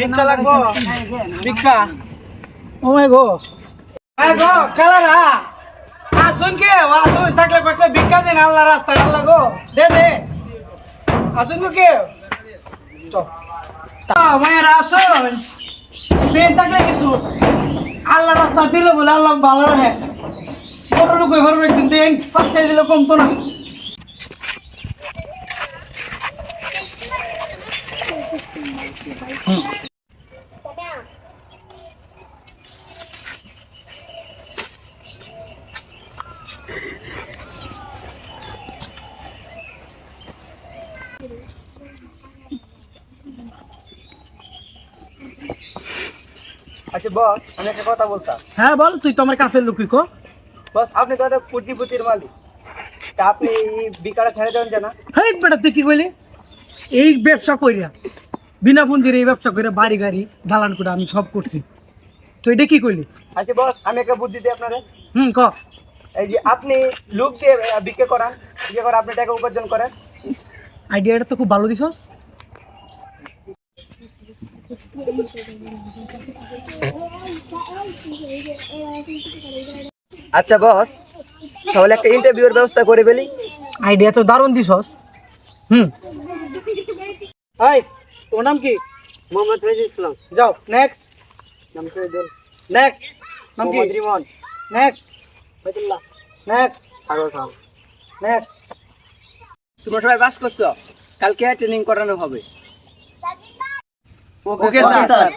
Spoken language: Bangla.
ভিক্ষা লাগবো ভিক্ষা ও মাই গো মাই গো কালারা আসুন কে আসুন থাকলে কয়েকটা ভিক্ষা দেন আল্লাহ রাস্তা আল্লাহ গো দে দে আসুন গো কে চল মায়ের আসুন দেন থাকলে কিছু আল্লাহ রাস্তা দিল বলে আল্লাহ ভালো রাখে বড় লোক হয়ে পারবে একদিন দেন ফার্স্ট দিলে কমতো না আচ্ছা বস আমি একটা কথা বলতাম। হ্যাঁ বল তুই তো আমার কাছের লোকই কো। বস আপনি তো একটা পুঁজিপুতির মালিক। তা আপনি এই বিকাটা ছেড়ে দেবেন জানা হেই বেটা তুই কি কইলি? এই ব্যবসা কইরা বিনা পুঞ্জির এই ব্যবসা করে বাড়ি গাড়ি দালান করে আমি সব করছি। তো এটা কি কইলি? আচ্ছা বস আমি একটা বুদ্ধি দিই আপনারে। হুম ক। এই যে আপনি লোক দিয়ে বিক্রি করান বিক্রি করে আপনি টাকা উপার্জন করেন। আইডিয়াটা তো খুব ভালো দিছস। আচ্ছা বস তাহলে একটা ইন্টারভিউর ব্যবস্থা করে ফেলি। আইডিয়া তো দারুণ দিছস। হুম। এই তোর নাম কি? মোহাম্মদ ফেজি ইসলাম। যাও নেক্সট নাম শহীদুল নেক্সট নাম কি? Rimon. Next Foyatullah. Next Khan next তোমরা সবাই বাস করছ? কালকে ট্রেনিং করানো হবে। Okay sir